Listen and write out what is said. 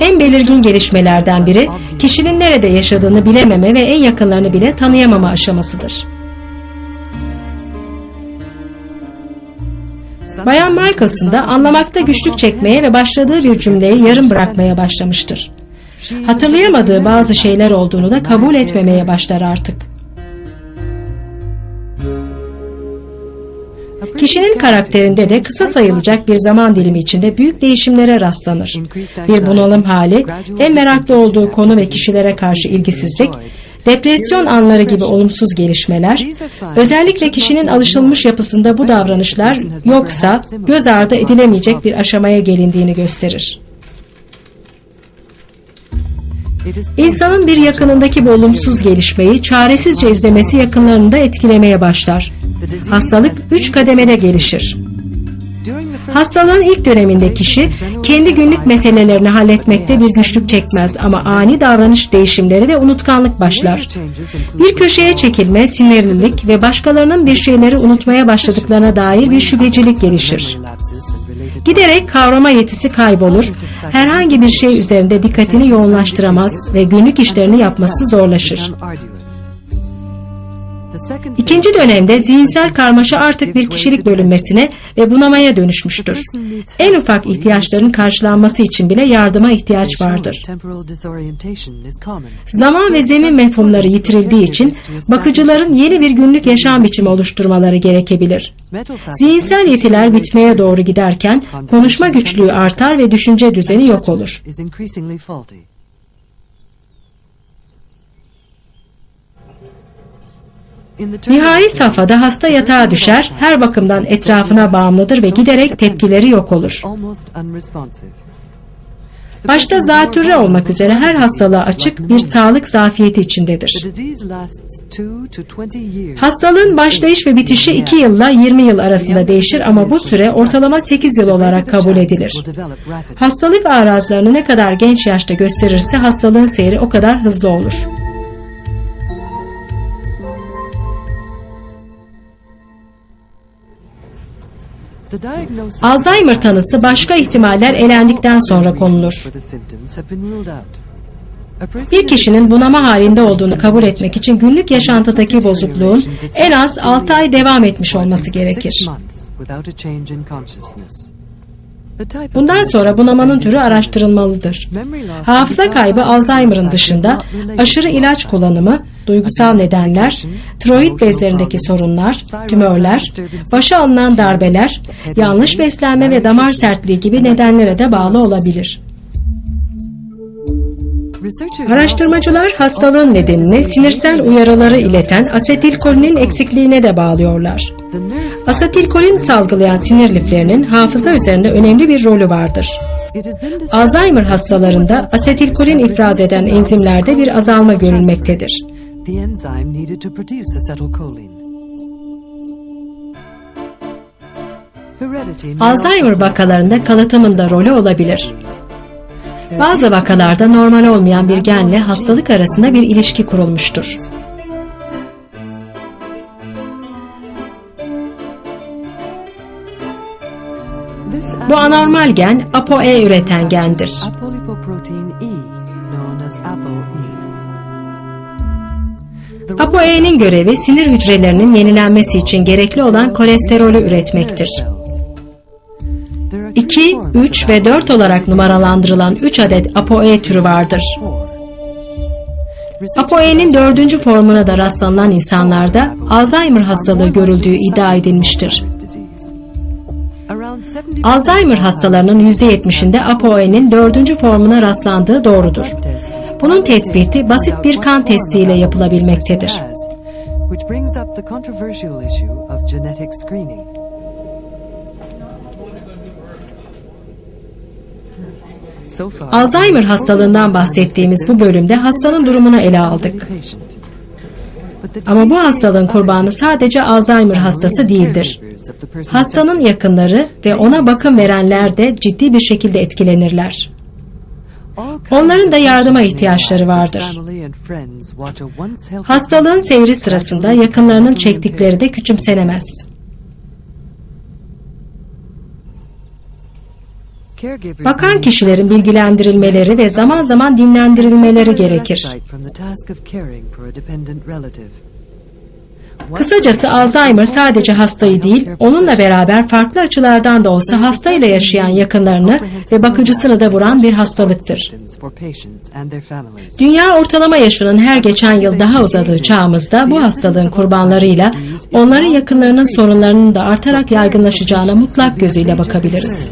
En belirgin gelişmelerden biri kişinin nerede yaşadığını bilememe ve en yakınlarını bile tanıyamama aşamasıdır. Bayan Michaelson da anlamakta güçlük çekmeye ve başladığı bir cümleyi yarım bırakmaya başlamıştır. Hatırlayamadığı bazı şeyler olduğunu da kabul etmemeye başlar artık. Kişinin karakterinde de kısa sayılacak bir zaman dilimi içinde büyük değişimlere rastlanır. Bir bunalım hali, en meraklı olduğu konu ve kişilere karşı ilgisizlik, depresyon anları gibi olumsuz gelişmeler, özellikle kişinin alışılmış yapısında bu davranışlar yoksa göz ardı edilemeyecek bir aşamaya gelindiğini gösterir. İnsanın bir yakınındaki bu olumsuz gelişmeyi çaresizce izlemesi yakınlarını da etkilemeye başlar. Hastalık üç kademede gelişir. Hastalığın ilk döneminde kişi kendi günlük meselelerini halletmekte bir güçlük çekmez ama ani davranış değişimleri ve unutkanlık başlar. Bir köşeye çekilme, sinirlilik ve başkalarının bir şeyleri unutmaya başladıklarına dair bir şüphecilik gelişir. Giderek kavrama yetisi kaybolur, herhangi bir şey üzerinde dikkatini yoğunlaştıramaz ve günlük işlerini yapması zorlaşır. İkinci dönemde zihinsel karmaşa artık bir kişilik bölünmesine ve bunamaya dönüşmüştür. En ufak ihtiyaçların karşılanması için bile yardıma ihtiyaç vardır. Zaman ve zemin mefhumları yitirildiği için bakıcıların yeni bir günlük yaşam biçimi oluşturmaları gerekebilir. Zihinsel yetiler bitmeye doğru giderken konuşma güçlüğü artar ve düşünce düzeni yok olur. Nihai safhada hasta yatağa düşer, her bakımdan etrafına bağımlıdır ve giderek tepkileri yok olur. Başta zatürre olmak üzere her hastalığa açık bir sağlık zafiyeti içindedir. Hastalığın başlayış ve bitişi 2 yılla 20 yıl arasında değişir ama bu süre ortalama 8 yıl olarak kabul edilir. Hastalık arazlarını ne kadar genç yaşta gösterirse hastalığın seyri o kadar hızlı olur. Alzheimer tanısı başka ihtimaller elendikten sonra konulur. Bir kişinin bunama halinde olduğunu kabul etmek için günlük yaşantıdaki bozukluğun en az 6 ay devam etmiş olması gerekir. Bundan sonra bunamanın türü araştırılmalıdır. Hafıza kaybı Alzheimer'ın dışında aşırı ilaç kullanımı, duygusal nedenler, tiroid bezlerindeki sorunlar, tümörler, başa alınan darbeler, yanlış beslenme ve damar sertliği gibi nedenlere de bağlı olabilir. Araştırmacılar hastalığın nedenini sinirsel uyarıları ileten asetilkolinin eksikliğine de bağlıyorlar. Asetilkolin salgılayan sinir liflerinin hafıza üzerinde önemli bir rolü vardır. Alzheimer hastalarında asetilkolin ifraz eden enzimlerde bir azalma görülmektedir. Alzheimer vakalarında kalıtımın da rolü olabilir. Bazı vakalarda normal olmayan bir genle hastalık arasında bir ilişki kurulmuştur. Bu anormal gen ApoE üreten gendir. ApoE'nin görevi sinir hücrelerinin yenilenmesi için gerekli olan kolesterolü üretmektir. 2, 3 ve 4 olarak numaralandırılan 3 adet ApoE türü vardır. ApoE'nin dördüncü formuna da rastlanılan insanlarda Alzheimer hastalığı görüldüğü iddia edilmiştir. Alzheimer hastalarının %70'inde ApoE'nin dördüncü formuna rastlandığı doğrudur. Bunun tespiti basit bir kan testiyle yapılabilmektedir. Alzheimer hastalığından bahsettiğimiz bu bölümde hastanın durumunu ele aldık. Ama bu hastalığın kurbanı sadece Alzheimer hastası değildir. Hastanın yakınları ve ona bakım verenler de ciddi bir şekilde etkilenirler. Onların da yardıma ihtiyaçları vardır. Hastalığın seyri sırasında yakınlarının çektikleri de küçümsenemez. Bakan kişilerin bilgilendirilmeleri ve zaman zaman dinlendirilmeleri gerekir. Kısacası Alzheimer sadece hastayı değil, onunla beraber farklı açılardan da olsa hastayla yaşayan yakınlarını ve bakıcısını da vuran bir hastalıktır. Dünya ortalama yaşının her geçen yıl daha uzadığı çağımızda bu hastalığın kurbanlarıyla onların yakınlarının sorunlarının da artarak yaygınlaşacağına mutlak gözüyle bakabiliriz.